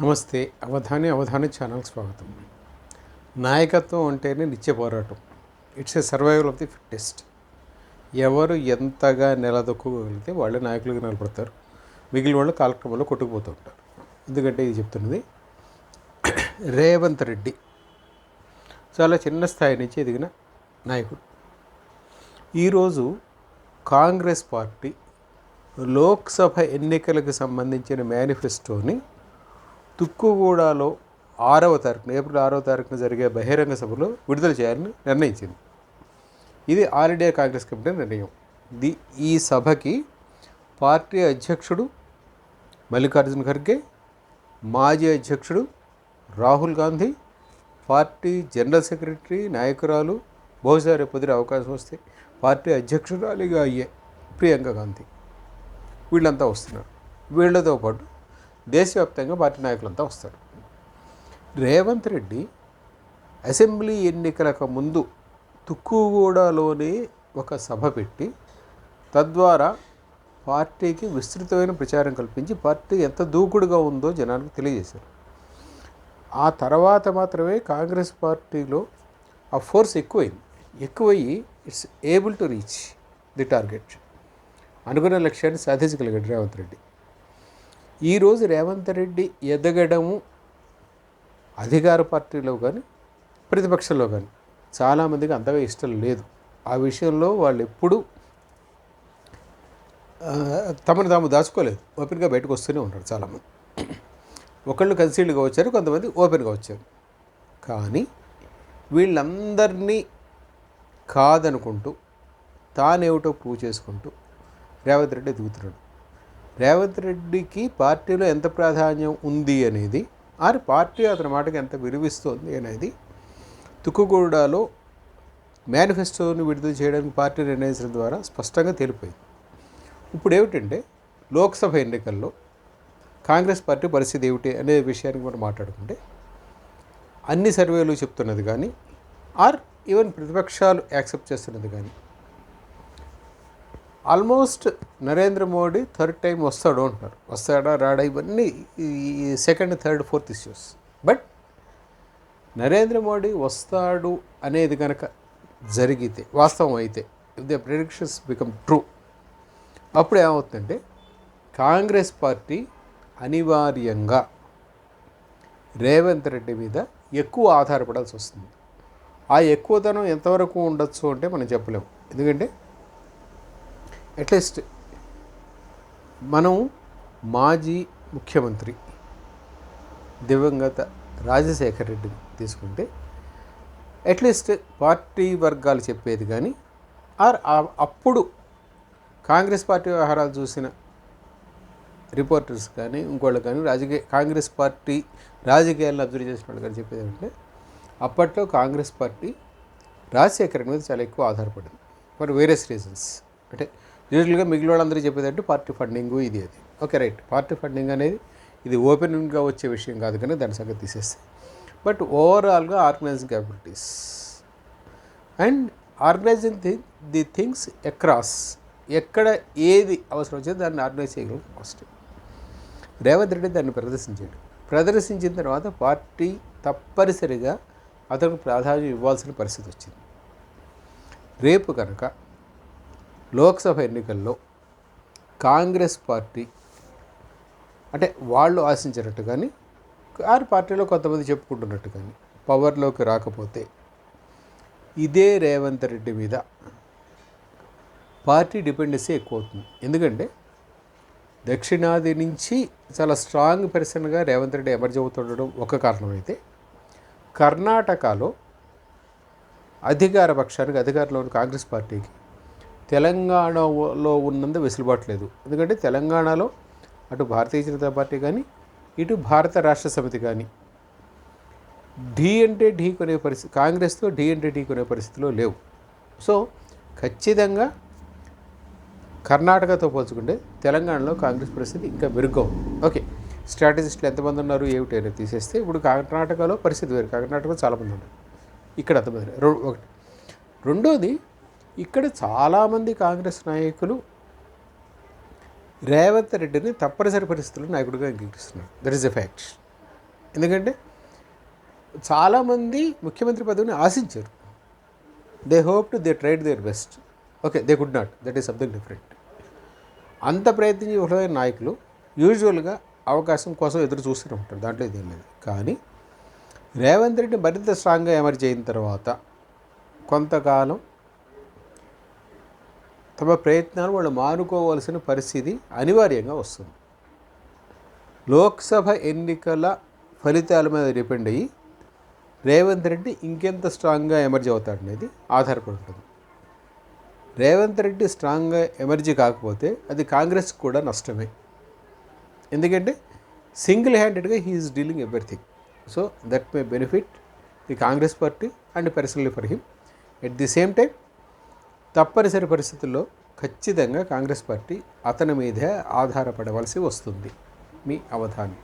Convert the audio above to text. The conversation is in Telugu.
నమస్తే అవధాని అవధాని ఛానల్ స్వాగతం. నాయకత్వం అంటేనే నిత్య పోరాటం. It's a survival of the fittest. ఎవరు ఎంతగా నిలదొక్కగలిగితే వాళ్ళే నాయకులుగా నిలబడతారు. మిగిలిన వాళ్ళు కాలక్రమంలో కొట్టుకుపోతూ ఉంటారు. ఎందుకంటే ఇది చెప్తున్నది రేవంత్ రెడ్డి. చాలా చిన్న స్థాయి నుంచి ఎదిగిన నాయకుడు. ఈరోజు కాంగ్రెస్ పార్టీ లోక్సభ ఎన్నికలకు సంబంధించిన మేనిఫెస్టోని తుక్కుగూడలో ఆరవ తారీఖున ఏప్రిల్ ఆరవ తారీఖున జరిగే బహిరంగ సభలో విడుదల చేయాలని నిర్ణయించింది. ఇది ఆల్ ఇండియా కాంగ్రెస్ కమిటీ నిర్ణయం. ది ఈ సభకి పార్టీ అధ్యక్షుడు మల్లికార్జున ఖర్గే మాజీ అధ్యక్షుడు Rahul Gandhi party general secretary నాయకురాలు బహుశా రేపు పొద్దున అవకాశం వస్తే పార్టీ అధ్యక్షురాలిగా అయ్యే ప్రియాంక గాంధీ. వీళ్ళంతా వస్తున్నారు. వీళ్ళతో పాటు దేశవ్యాప్తంగా పార్టీ నాయకులంతా వస్తారు. రేవంత్ రెడ్డి అసెంబ్లీ ఎన్నికలకు ముందు తుక్కుగూడలోనే ఒక సభ పెట్టి తద్వారా పార్టీకి విస్తృతమైన ప్రచారం కల్పించి పార్టీ ఎంత దూకుడుగా ఉందో జనానికి తెలియజేశారు. ఆ తర్వాత మాత్రమే కాంగ్రెస్ పార్టీలో ఆ ఫోర్స్ ఎక్కువైంది. ఎక్కువయ్యి it's able to reach the target. అనుకున్న లక్ష్యాన్ని సాధించగలిగాడు రేవంత్ రెడ్డి. ఈరోజు రేవంత్ రెడ్డి ఎదగడము అధికార పార్టీలో కానీ ప్రతిపక్షంలో కానీ చాలామందికి అంతగా ఇష్టం లేదు. ఆ విషయంలో వాళ్ళు ఎప్పుడూ తమను తాము దాచుకోలేదు. ఓపెన్గా బయటకు వస్తూనే ఉంటారు చాలామంది. ఒకళ్ళు కన్సీల్డ్గా వచ్చారు కొంతమంది ఓపెన్గా వచ్చారు. కానీ వీళ్ళందరినీ కాదనుకుంటూ తానేమిటో ప్రూవ్ చేసుకుంటూ రేవంత్ రెడ్డి ఎదుగుతున్నాడు. రేవంత్ రెడ్డికి పార్టీలో ఎంత ప్రాధాన్యం ఉంది అనేది ఆరు పార్టీ అతని మాటకి ఎంత విలువిస్తోంది అనేది తుక్కుగూడలో మేనిఫెస్టోని విడుదల చేయడానికి పార్టీ నిర్ణయించడం ద్వారా స్పష్టంగా తేలిపోయింది. ఇప్పుడు ఏమిటంటే లోక్సభ ఎన్నికల్లో కాంగ్రెస్ పార్టీ పరిస్థితి ఏమిటి అనే విషయానికి మనం మాట్లాడుకుంటే అన్ని సర్వేలు చెప్తున్నది కానీ ఆర్ ఈవెన్ ప్రతిపక్షాలు యాక్సెప్ట్ చేస్తున్నది కానీ almost Narendra Modi third time వస్తాడు అంటున్నారు. వస్తాడా రాడా? ఇవన్నీ ఈ second third fourth issues. But Narendra Modi వస్తాడు అనేది కనుక జరిగితే వాస్తవం అయితే if the predictions become true అప్పుడు ఏమవుతుందంటే కాంగ్రెస్ పార్టీ అనివార్యంగా రేవంత్ రెడ్డి మీద ఎక్కువ ఆధారపడాల్సి వస్తుంది. ఆ ఎక్కువతనం ఎంతవరకు ఉండొచ్చు అంటే మనం చెప్పలేము. ఎందుకంటే అట్లీస్ట్ మనం మాజీ ముఖ్యమంత్రి దివంగత రాజశేఖర్ రెడ్డిని తీసుకుంటే అట్లీస్ట్ పార్టీ వర్గాలు చెప్పేది కానీ ఆర్ అప్పుడు కాంగ్రెస్ పార్టీ వ్యవహారాలు చూసిన రిపోర్టర్స్ కానీ ఇంకోళ్ళు కానీ రాజకీయ కాంగ్రెస్ పార్టీ రాజకీయాలను అబ్జర్వ్ చేసిన వాళ్ళు కానీ చెప్పేది ఏంటంటే అప్పట్లో కాంగ్రెస్ పార్టీ రాజశేఖర్ మీద చాలా ఎక్కువ ఆధారపడింది. For various reasons. అంటే యూజువల్గా మిగిలిన వాళ్ళందరూ చెప్పేదంటే పార్టీ ఫండింగ్ ఇది అది. ఓకే రైట్ పార్టీ ఫండింగ్ అనేది ఇది ఓపెన్గా వచ్చే విషయం కాదు కానీ దాని సంగతి తీసేస్తే. బట్ ఓవరాల్గా organising capabilities and organising the the things across ఎక్కడ ఏది అవసరం వచ్చేది దాన్ని ఆర్గనైజ్ చేయగలం ఫస్ట్ రేవంత్ రెడ్డి దాన్ని ప్రదర్శించాడు. ప్రదర్శించిన తర్వాత పార్టీ తప్పనిసరిగా అతనికి ప్రాధాన్యం ఇవ్వాల్సిన పరిస్థితి వచ్చింది. రేపు కనుక లోక్సభ ఎన్నికల్లో కాంగ్రెస్ పార్టీ అంటే వాళ్ళు ఆశించినట్టు కానీ ఆరు పార్టీలో కొంతమంది చెప్పుకుంటున్నట్టు కానీ పవర్లోకి రాకపోతే ఇదే రేవంత్ రెడ్డి మీద పార్టీ డిపెండెన్సీ ఎక్కువ అవుతుంది ఎందుకంటే దక్షిణాది నుంచి చాలా స్ట్రాంగ్ పర్సన్గా రేవంత్ రెడ్డి ఎమర్జ్ అవుతుండడం ఒక కారణమైతే కర్ణాటకలో అధికార పక్షానికి అధికారంలో ఉన్న కాంగ్రెస్ పార్టీకి తెలంగాణలో ఉన్నంత వెసులుబాటు లేదు. ఎందుకంటే తెలంగాణలో అటు భారతీయ జనతా పార్టీ కానీ ఇటు భారత రాష్ట్ర సమితి కానీ ఢీ అంటే ఢీ కొనే పరిస్థితి కాంగ్రెస్తో ఢీ అంటే ఢీ కొనే పరిస్థితిలో లేవు. సో ఖచ్చితంగా కర్ణాటకతో పోల్చుకుంటే తెలంగాణలో కాంగ్రెస్ పరిస్థితి ఇంకా మెరుగ్గా ఓకే స్ట్రాటజిస్టులు ఎంతమంది ఉన్నారు ఏమిటి అనేది తీసేస్తే ఇప్పుడు కర్ణాటకలో పరిస్థితి వేరు. కర్ణాటకలో చాలామంది ఉన్నారు. ఇక్కడ అంతమంది ఒకటి. రెండోది ఇక్కడ చాలామంది కాంగ్రెస్ నాయకులు రేవంత్ రెడ్డిని తప్పనిసరి పరిస్థితుల్లో నాయకుడిగా అంగీకరిస్తున్నారు. దట్ ఈస్ ఎ ఫ్యాక్ట్ ఎందుకంటే చాలామంది ముఖ్యమంత్రి పదవిని ఆశించారు. They hope to they tried their best okay they could not that is something different అంత ప్రయత్నించి విఫలమైన నాయకులు యూజువల్గా అవకాశం కోసం ఎదురు చూస్తూనే ఉంటారు. దాంట్లో ఇదేం లేదు. కానీ రేవంత్ రెడ్డి మరింత స్ట్రాంగ్గా ఎమర్జ్ అయిన తర్వాత కొంతకాలం తమ ప్రయత్నాలు వాళ్ళు మానుకోవాల్సిన పరిస్థితి అనివార్యంగా వస్తుంది. లోక్సభ ఎన్నికల ఫలితాల మీద డిపెండ్ అయ్యి రేవంత్ రెడ్డి ఇంకెంత స్ట్రాంగ్గా ఎమర్జీ అవుతాడనేది ఆధారపడి ఉంటుంది రేవంత్ రెడ్డి స్ట్రాంగ్గా ఎమర్జీ కాకపోతే అది కాంగ్రెస్ కూడా నష్టమే. ఎందుకంటే సింగిల్ హ్యాండెడ్గా he is dealing everything so that may benefit the Congress party and personally for him at the same time తప్పనిసరి పరిస్థితుల్లో ఖచ్చితంగా కాంగ్రెస్ పార్టీ అతని మీదే ఆధారపడవలసి వస్తుంది. మీ అవధానం.